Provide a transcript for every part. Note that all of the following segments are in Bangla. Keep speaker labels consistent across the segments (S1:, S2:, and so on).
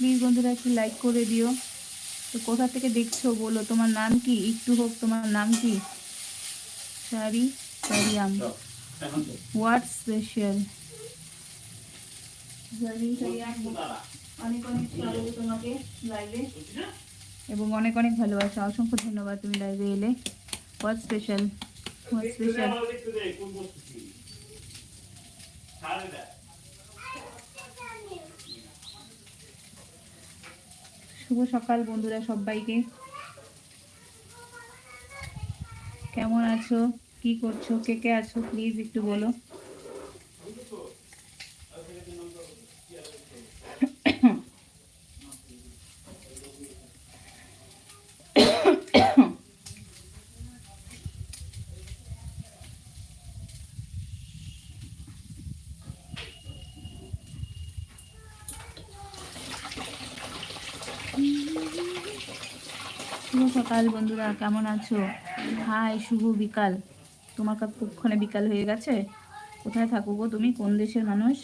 S1: প্লিজ বন্ধুরা একটু লাইক করে দিও। তো কোথা থেকে দেখছ বলো? তোমার নাম কি? একটু হোক তোমার নাম কি? সারি সারিয়াম হোয়াট স্পেশাল অনেক অনেক স্বাগত তোমাকে লাইভে এবং অনেক অনেক ভালোবাসা অসংখ্য ধন্যবাদ তুমি লাইভে এলে। হোয়াট স্পেশাল হোয়াট স্পেশাল শুভ সকাল বন্ধুরা সবাইকে। কেমন আছো? কি করছ? কে কে আছো? প্লিজ একটু বলো। শুভ সকাল বন্ধুরা, কেমন আছো? হাই, শুভ বিকাল। তোমার কতক্ষণে বিকাল হয়ে গেছে? কোথায় থাকো গো তুমি? কোন দেশের মানুষ?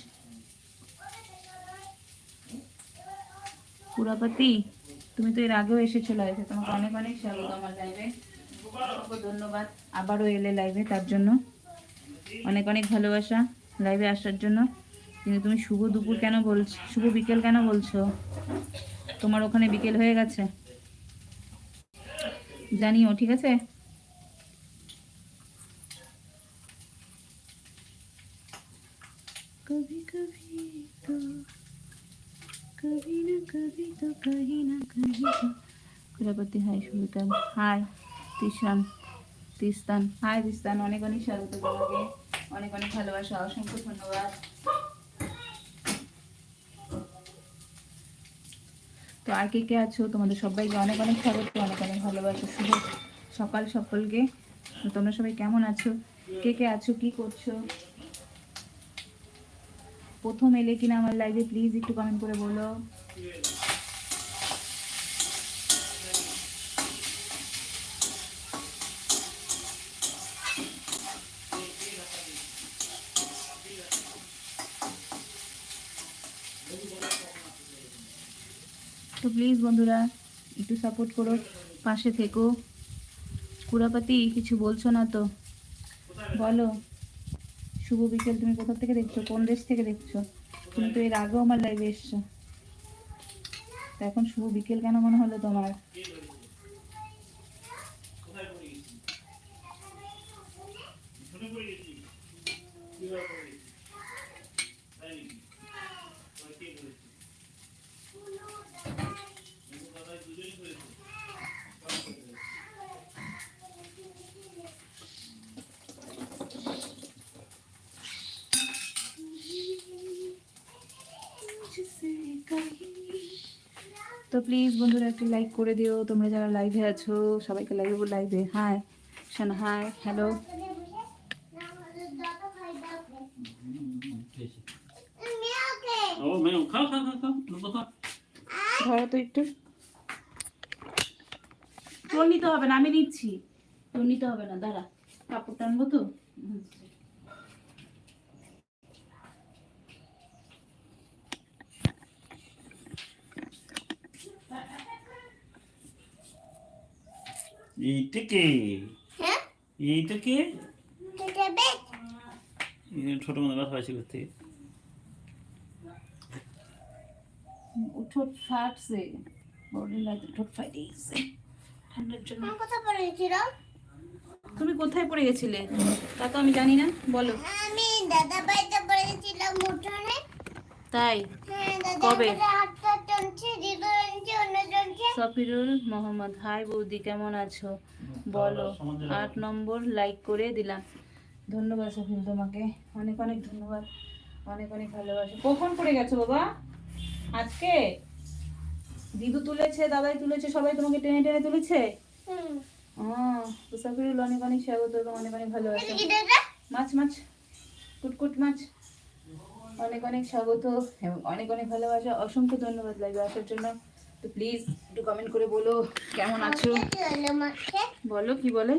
S1: পুরাপতি, তুমি তো এর আগেও এসেছ লাইভে তোমাকে অনেক অনেক স্বাগত আমার লাইভে ধন্যবাদ, আবারও এলে লাইভে তার জন্য। অনেক অনেক ভালোবাসা লাইভে আসার জন্য। কিন্তু তুমি শুভ দুপুর কেন বলছো শুভ বিকেল কেন বলছো? তোমার ওখানে বিকেল হয়ে গেছে? জানিও ঠিক আছে कभी कभी तो कभी ना कभी तो कहीं ना कहीं तो কুলাপতি high সুবিকাল high Tishan Tistan hi Tistan অনেক অনেক স্বাগত তোমাকে অনেক অনেক ভালোবাসা অসংখ্য ধন্যবাদ তো আর কে কে আছো? তোমাদের সবাইকে অনেক অনেক স্বাগত, অনেক অনেক ভালোবাসো, শুভ সকাল সকলকে। তোমরা সবাই কেমন আছো? কে কে আছো? কি করছ? প্রথম এলে কিনা আমার লাইভে প্লিজ একটু কমেন্ট করে বলো। তো প্লিজ বন্ধুরা, একটু সাপোর্ট করো, পাশে থেকো। কুড়াপাতি, কিছু বলছো না তো? বলো, শুভ বিকেল, তুমি কোথা থেকে দেখছ? কোন দেশ থেকে দেখছ? তুমি তো এর আগেও আমার লাইভে এসছো। এখন শুভ বিকেল কেন মনে হলো তোমার? তো প্লিজ বন্ধুরা একটু লাইক করে দিও। তোমরা যারা লাইভে আছো সবাইকে লাইভে লাইভে হাই শান হাই হ্যালো ধরো তো একটু। তোর নিতে হবে না আমি নিচ্ছি। তোর নিতে হবে না দাঁড়া। কাপড় টানবো তো।
S2: এইটা কে? এইটা কে? ছোট মতো ব্যথা হয়েছে
S1: ও ঠোঁট ফাটছে। বডি লাগে ঠোঁট ফাটে গেছে ঠান্ডার জন্য।
S3: কথা পড়েছিল
S1: তুমি কোথায় পড়ে গেছিলে? তা তো আমি জানি না। বলো।
S3: আমি দাদা বাড়িতে পড়েছিলাম উঠোনে।
S1: তাই?
S3: হ্যাঁ
S1: কবে? সফিরুল মোহাম্মদ। হাই বৌদি কেমন আছো? বলো আট নম্বর লাইক করে দিলাম। ধন্যবাদ সফিল তোমাকে। অনেক অনেক ধন্যবাদ। অনেক অনেক ভালোবাসা। কখন পড়ে গেছো বাবা? আজকে? দিদু তুলেছে দাদাই তুলেছে সবাই তোমাকে টেনে টেনে তুলেছে? সফিরুল অনেক অনেক স্বাগত এবং অনেক অনেক ভালোবাসা। মাছ মাছ কুটকুট মাছ। অনেক অনেক স্বাগত এবং অনেক অনেক ভালোবাসা। অসংখ্য ধন্যবাদ লাগবে আসার জন্য। তো প্লিজ একটু কমেন্ট করে বলো কেমন আছো? বলো কি বলে?